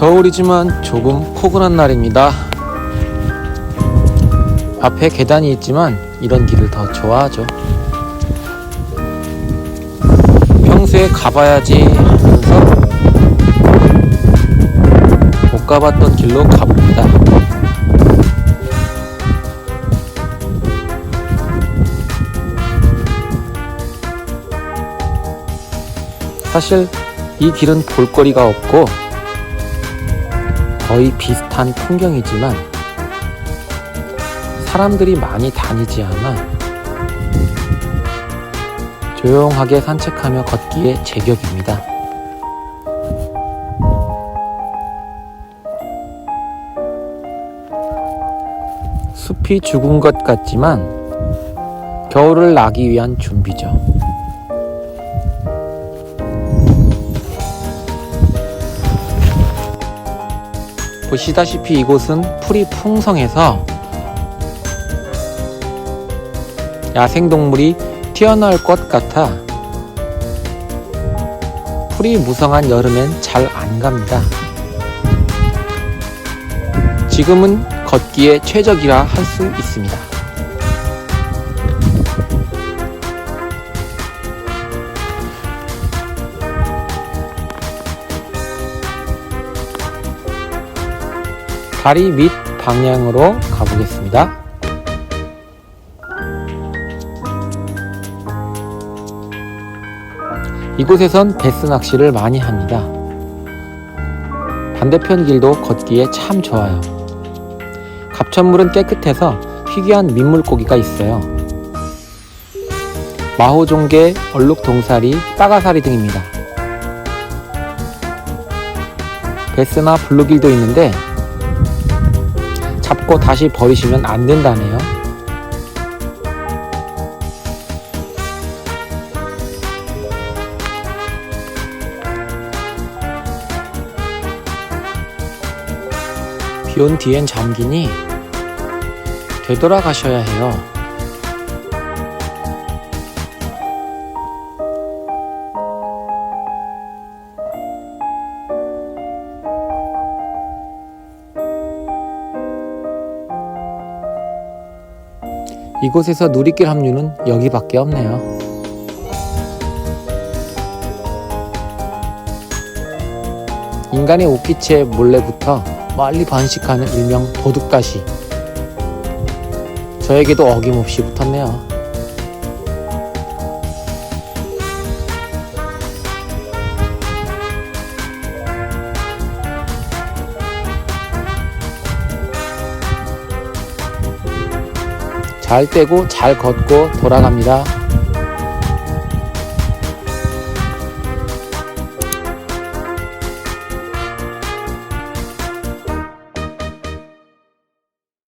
겨울이지만 조금 포근한 날입니다. 앞에 계단이 있지만 이런 길을 더 좋아하죠. 평소에 가봐야지 하면서 못 가봤던 길로 가봅니다. 사실 이 길은 볼거리가 없고 거의 비슷한 풍경이지만 사람들이 많이 다니지 않아 조용하게 산책하며 걷기에 제격입니다. 숲이 죽은 것 같지만 겨울을 나기 위한 준비죠. 보시다시피 이곳은 풀이 풍성해서 야생동물이 튀어나올 것 같아 풀이 무성한 여름엔 잘 안 갑니다. 지금은 걷기에 최적이라 할 수 있습니다. 다리 밑 방향으로 가보겠습니다. 이곳에선 베스 낚시를 많이 합니다. 반대편 길도 걷기에 참 좋아요. 갑천물은 깨끗해서 희귀한 민물고기가 있어요. 마호종개, 얼룩동사리, 빠가사리 등입니다. 베스나 블루길도 있는데 잡고 다시 버리시면 안 된다네요. 비온 뒤엔 잠기니 되돌아가셔야 해요. 이곳에서 누리길 합류는 여기밖에 없네요. 인간의 옷깃에 몰래 붙어 멀리 번식하는 일명 도둑가시. 저에게도 어김없이 붙었네요. 잘 떼고 잘 걷고 돌아갑니다.